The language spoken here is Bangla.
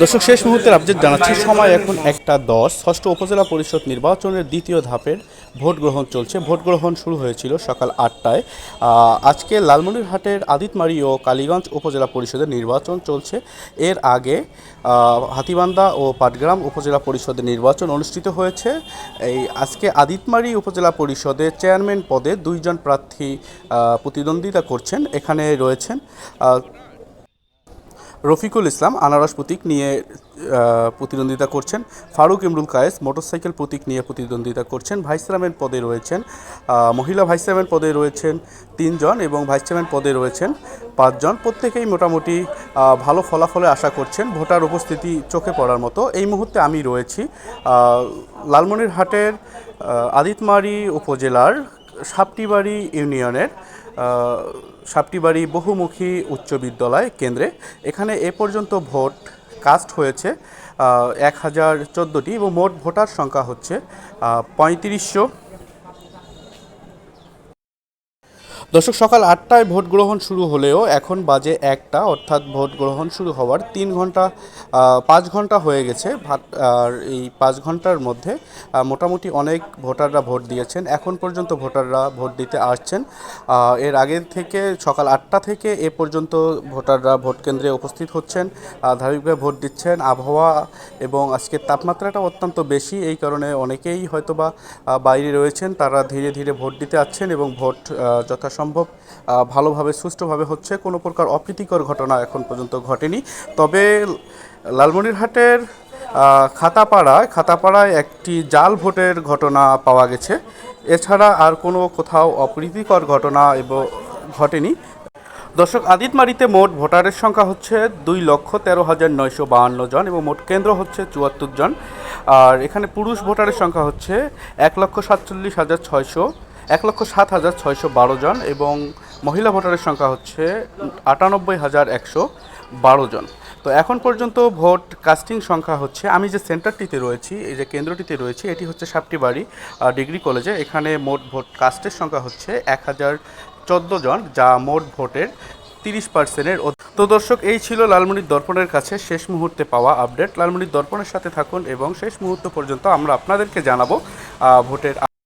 দর্শক শেষ মুহূর্তের আপডেট জানাচ্ছি সময় এখন একটা দশ। ষষ্ঠ উপজেলা পরিষদ নির্বাচনের দ্বিতীয় ধাপের ভোট গ্রহণ চলছে। ভোট গ্রহণ শুরু হয়েছিল সকাল আটটায়। আজকে লালমনিরহাটের আদিতমারি ও কালীগঞ্জ উপজেলা পরিষদের নির্বাচন চলছে। এর আগে আহ, হাতীবান্ধা ও পাটগ্রাম উপজেলা পরিষদের নির্বাচন অনুষ্ঠিত হয়েছে। এই আজকে আদিতমারি উপজেলা পরিষদে চেয়ারম্যান পদে দুইজন প্রার্থী প্রতিদ্বন্দ্বিতা করছেন। এখানে রয়েছেন রফিকুল ইসলাম আনারস প্রতীক নিয়ে প্রতিদ্বন্দ্বিতা করছেন। ফারুক ইমরুল কায়েস মোটরসাইকেল প্রতীক নিয়ে প্রতিদ্বন্দ্বিতা করছেন। ভাইস চেয়ারম্যান পদে রয়েছেন মহিলা ভাইস চেয়ারম্যান পদে রয়েছেন তিনজন এবং ভাইস চেয়ারম্যান পদে রয়েছেন পাঁচজন। প্রত্যেকেই মোটামুটি ভালো ফলাফলে আশা করছেন। ভোটার উপস্থিতি চোখে পড়ার মতো। এই মুহূর্তে আমি রয়েছি লালমনিরহাটের আদিতমারি উপজেলার সাপটিবাড়ি ইউনিয়নের সাপটিবাড়ি বহুমুখী উচ্চ বিদ্যালয় কেন্দ্রে। এখানে এ পর্যন্ত ভোট কাস্ট হয়েছে এক হাজার চোদ্দোটি এবং মোট ভোটার সংখ্যা হচ্ছে পঁয়ত্রিশশো। দর্শক, সকাল আটটায় ভোট গ্রহণ শুরু হলেও এখন বাজে একটা, অর্থাৎ ভোট গ্রহণ শুরু হওয়ার তিন ঘণ্টা পাঁচ ঘণ্টা হয়ে গেছে। ভাট, আর এই পাঁচ ঘণ্টার মধ্যে মোটামুটি অনেক ভোটাররা ভোট দিয়েছেন। এখন পর্যন্ত ভোটাররা ভোট দিতে আসছেন। এর আগে থেকে, সকাল আটটা থেকে এ পর্যন্ত ভোটাররা ভোট কেন্দ্রে উপস্থিত হচ্ছেন, ধারাবাহিকভাবে ভোট দিচ্ছেন। আবহাওয়া এবং আজকের তাপমাত্রাটা অত্যন্ত বেশি, এই কারণে অনেকেই হয়তোবা বাইরে রয়েছেন। তারা ধীরে ধীরে ভোট দিতে আসছেন এবং ভোট যথাসম্ভব আহ, ভালোভাবে সুষ্ঠুভাবে হচ্ছে কোনো প্রকার অপ্রীতিকর ঘটনা এখন পর্যন্ত ঘটেনি। তবে লালমনিরহাটের খাতাপাড়ায় খাতাপাড়ায় একটি জাল ভোটের ঘটনা পাওয়া গেছে। এছাড়া আর কোনো কোথাও অপ্রীতিকর ঘটনা এবং ঘটেনি। দর্শক আদিতমারিতে মোট ভোটারের সংখ্যা হচ্ছে দুই লক্ষ তেরো হাজার নয়শো বাহান্ন জন এবং মোট কেন্দ্র হচ্ছে চুয়াত্তর জন। আর এখানে পুরুষ ভোটারের সংখ্যা হচ্ছে এক লক্ষ সাতচল্লিশ হাজার ছয়শো এক লক্ষ সাত হাজার ছয়শো বারো জন এবং মহিলা ভোটারের সংখ্যা হচ্ছে আটানব্বই হাজার একশো বারো জন। তো এখন পর্যন্ত ভোট কাস্টিং সংখ্যা হচ্ছে, আমি যে সেন্টারটিতে রয়েছি, এই যে কেন্দ্রটিতে রয়েছি, এটি হচ্ছে সাপটিবাড়ি ডিগ্রি কলেজে। এখানে মোট ভোট কাস্টের সংখ্যা হচ্ছে এক হাজার চোদ্দ জন, যা মোট ভোটের তিরিশ পার্সেন্টের তো দর্শক, এই ছিল লালমনির দর্পণের কাছে শেষ মুহূর্তে পাওয়া আপডেট। লালমনির দর্পণের সাথে থাকুন এবং শেষ মুহূর্ত পর্যন্ত আমরা আপনাদেরকে জানাব ভোটের